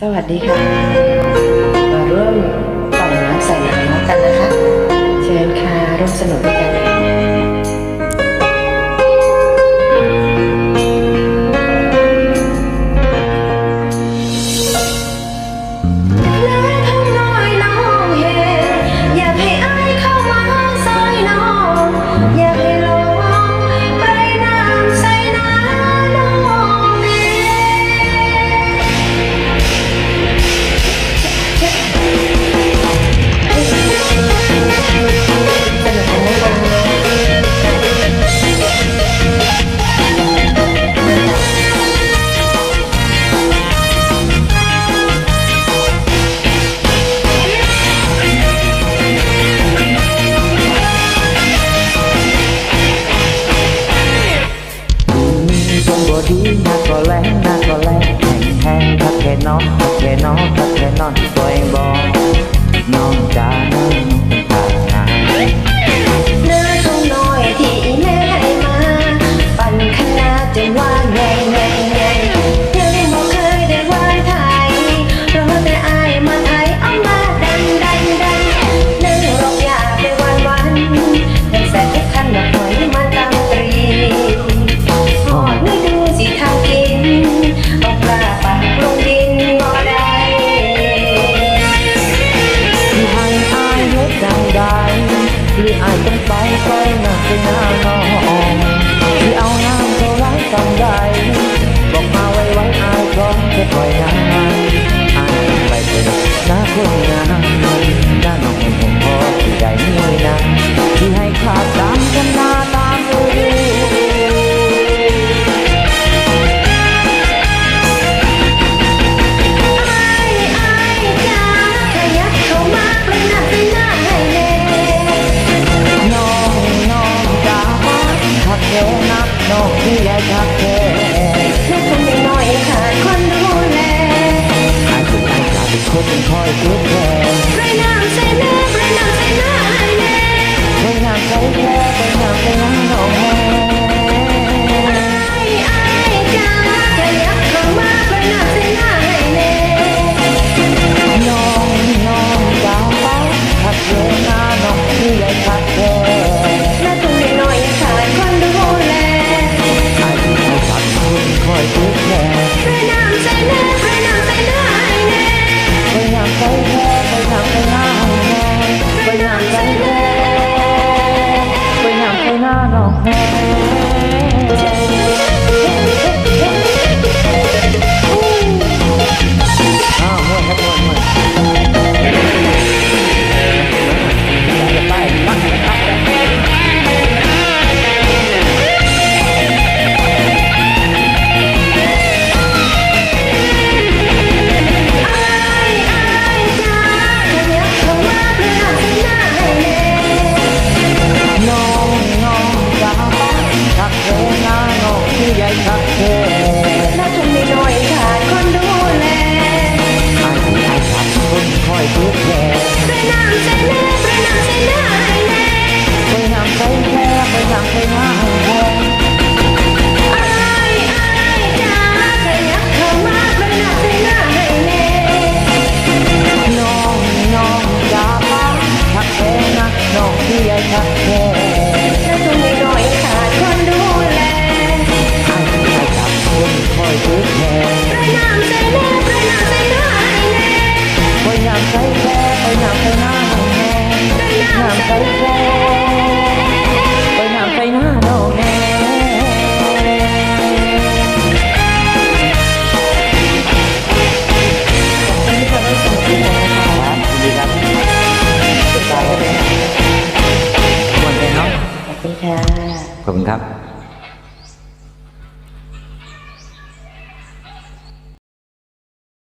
สวัสดีค่ะ มาร่วมต่อน้ำใส่น้ำกันนะคะ เชิญค่ะร่วมสนุกด้วยกัน นอนแค่นอนแค่นอน จังใดหรืออาจต้องไปไปหนักไปหน้าน้องที่เอาน้ำเท่าไรจังใดบอกมาไว้ไว้อายพร้อมจะปล่อยน้ำอายไปเถอะน้าคนงานน้าน้องหงพอ cooking pie, good pie. ดีค่ะ ขอบคุณครับ